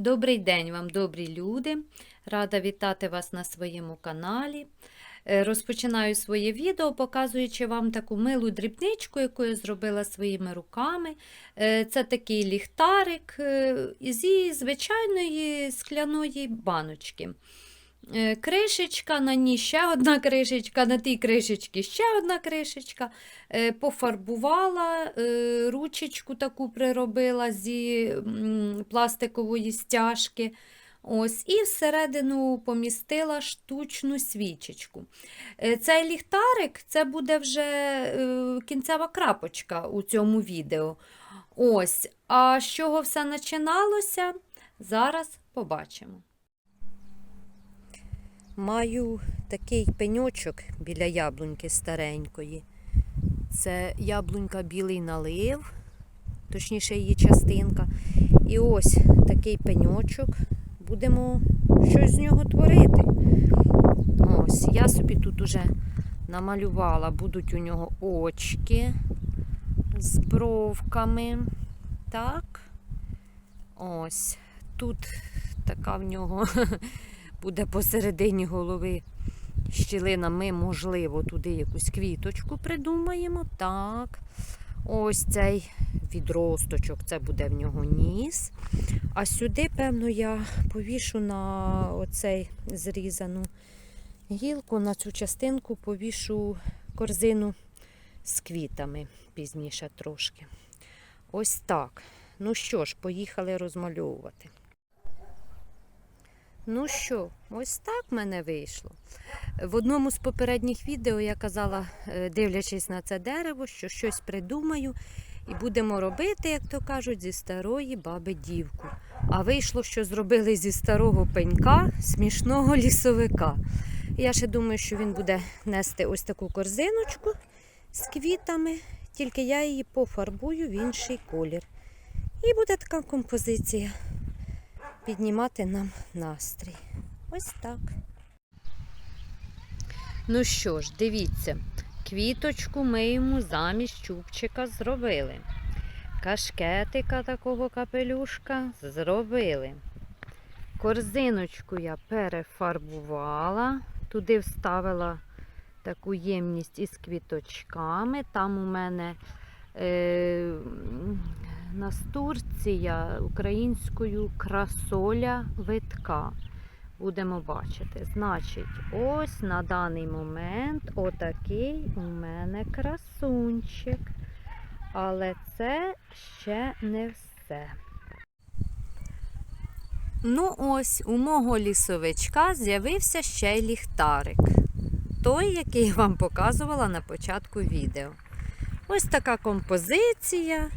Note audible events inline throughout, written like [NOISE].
Добрий день вам, добрі люди! Рада вітати вас на своєму каналі. Е, Розпочинаю своє відео, показуючи вам таку милу дрібничку, яку я зробила своїми руками. Е, Це такий ліхтарик е, зі звичайної скляної баночки. Е, Кришечка, на ній ще одна кришечка, на тій кришечці ще одна кришечка. Е, Пофарбувала, е, ручечку таку приробила зі пластикової стяжки. Ось, і всередину помістила штучну свічечку. Цей ліхтарик це буде вже кінцева крапочка у цьому відео. Ось, а з чого все починалося, зараз побачимо. Маю такий пеньочок біля яблуньки старенької. Це яблунька білий налив, точніше її частинка. І ось такий пеньочок. Будемо щось з нього творити. Ось, я собі тут уже намалювала, будуть у нього очки з бровками. Так. Ось. Тут така в нього [LAUGHS] буде посередині голови щілина. Ми, можливо, туди якусь квіточку придумаємо. Так. Ось цей відросточок, це буде в нього ніс. А сюди, певно, я повішу на оцей зрізану гілку, на цю частинку повішу корзину з квітами пізніше трошки. Ось так. Ну що ж, поїхали розмальовувати. Ну що, ось так в мене вийшло. В одному з попередніх відео я казала, е, дивлячись на це дерево, що щось придумаю і будемо робити, як то кажуть, зі старої баби дівку. А вийшло, що зробили зі старого пенька смішного лісовика. Я ще думаю, що він буде нести ось таку корзиночку з квітами, тільки я її пофарбую в інший колір. І буде така композиція піднімати нам настрій. Ось так. Ну що ж, дивіться, квіточку ми йому замість чубчика зробили. Кашкетика такого капелюшка зробили. Корзиночку я перефарбувала, туди вставила таку ємність із квіточками. Там у мене е, настурція українською красоля витка. Будемо бачити. Значить, ось на даний момент отакий у мене красунчик. Але це ще не все. Ну, ось у мого лісовичка з'явився ще й ліхтарик. Той, який я вам показувала на початку відео. Ось така композиція,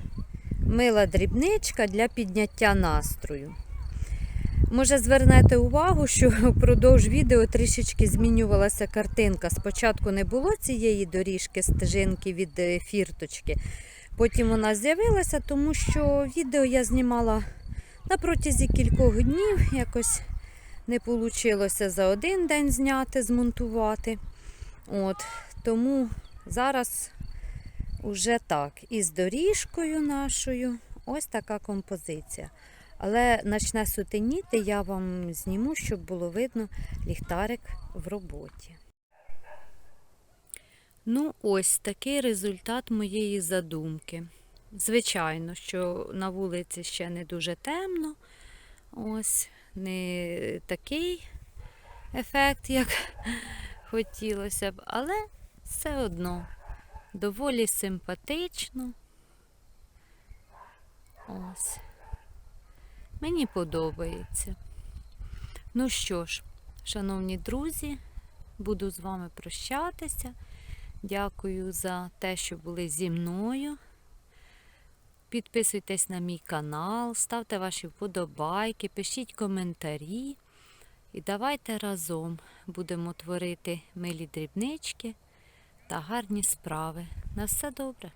мила дрібничка для підняття настрою. Може, звернете увагу, що впродовж відео трішечки змінювалася картинка. Спочатку не було цієї доріжки стежинки від е, фірточки. Потім вона з'явилася, тому що відео я знімала на протязі кількох днів. Якось не вийшло за один день зняти, змонтувати. От, Тому зараз уже так. І з доріжкою нашою ось така композиція. Але почне сутеніти, я вам зніму, щоб було видно ліхтарик в роботі. Ну, ось такий результат моєї задумки. Звичайно, що на вулиці ще не дуже темно. Ось не такий ефект, як [LAUGHS] хотілося б, але все одно доволі симпатично. Ось. Мені подобається. Ну що ж, шановні друзі, буду з вами прощатися. Дякую за те, що були зі мною. Підписуйтесь на мій канал, ставте ваші вподобайки, пишіть коментарі. І давайте разом будемо творити милі дрібнички та гарні справи. На все добре!